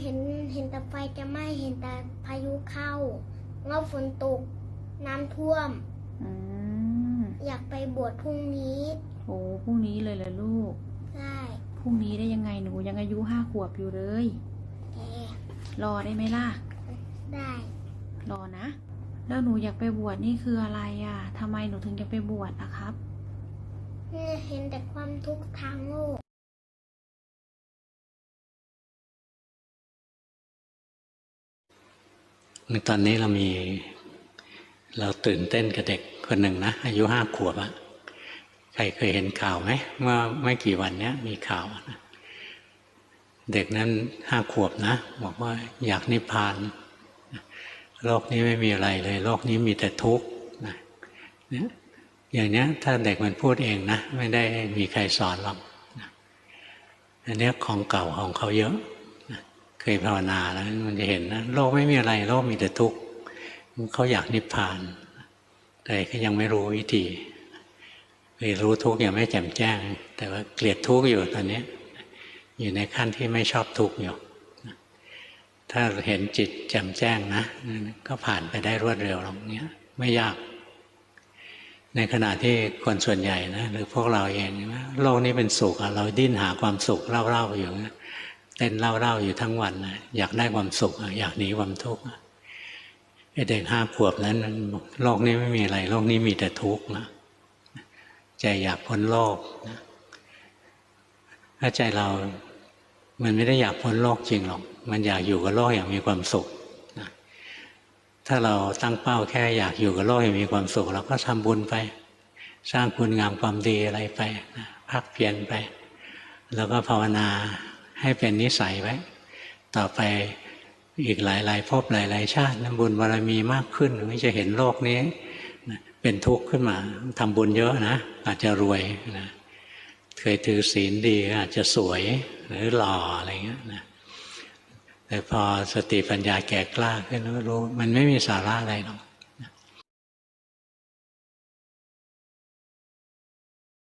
เห็นเห็นแต่ไฟจะไหม้เห็นแต่พายุเข้าเงาฝนตก น้ำท่วม อืมอยากไปบวชพรุ่งนี้โอ้พรุ่งนี้เลยเหรอลูกได้พรุ่งนี้ได้ยังไงหนูยังอายุห้าขวบอยู่เลย แกรอได้ไหมล่ะ ได้รอนะ แล้วหนูอยากไปบวชนี่คืออะไรอะทำไมหนูถึงอยากไปบวชอะครับ เนี่ยเห็นแต่ความทุกข์ทางโลก ตอนนี้เรามีเราตื่นเต้นกับเด็กคนหนึ่งนะอายุห้าขวบอะใครเคยเห็นข่าวไหมเมื่อไม่กี่วันเนี้ยมีข่าวนะเด็กนั้นห้าขวบนะ บอกว่าอยากนิพพาน โลกนี้ไม่มีอะไรเลย โลกนี้มีแต่ทุกข์นะอย่างเนี้ยถ้าเด็กมันพูดเองนะ ไม่ได้มีใครสอนหรอกอันเนี้ยของเก่าของเขาเยอะ ยภาวนาแล้วมันจะเห็นนะโลกไม่มีอะไรโลกมีแต่ทุกข์เขาอยากนิพพาน แต่ก็ยังไม่รู้วิธีคือรู้ทุกข์ยังไม่แจ่มแจ้ง แต่ว่าเกลียดทุกข์อยู่ตอนนี้ อยู่ในขั้นที่ไม่ชอบทุกข์อยู่ถ้าเห็นจิตแจ่มแจ้งนะ ก็ผ่านไปได้รวดเร็วตรงนี้ไม่ยาก ในขณะที่คนส่วนใหญ่นะหรือพวกเราเองนะโลกนี้เป็นสุขเราดิ้นหาความสุขเล่าๆอยู่นะ เต้นเล่าๆอยู่ทั้งวันนะอยากได้ความสุขอยากหนีความทุกข์ไอ้เด็กห้าขวบนั้นโลกนี้ไม่มีอะไร โลกนี้มีแต่ทุกข์นะใจอยากพ้นโลกถ้าใจเรา มันไม่ได้อยากพ้นโลกจริงหรอก มันอยากอยู่กับโลกอย่างมีความสุขถ้าเราตั้งเป้าแค่อยากอยู่กับโลกอย่างมีความสุขเราก็ทำบุญไป สร้างคุณงามความดีอะไรไป พักเพียรไป แล้วก็ภาวนา ให้เป็นนิสัยไว้ ต่อไปอีกหลายๆภพหลาย ๆ ชาตินะบุญบารมีมากขึ้นก็จะเห็นโลกนี้เป็นทุกข์ขึ้นมาทำบุญเยอะนะ อาจจะรวยนะเคยถือศีลดีอาจจะสวยหรือหล่ออะไรเงี้ยนะแต่พอสติปัญญาแก่กล้าขึ้นแล้วรู้มันไม่มีสาระอะไรหรอก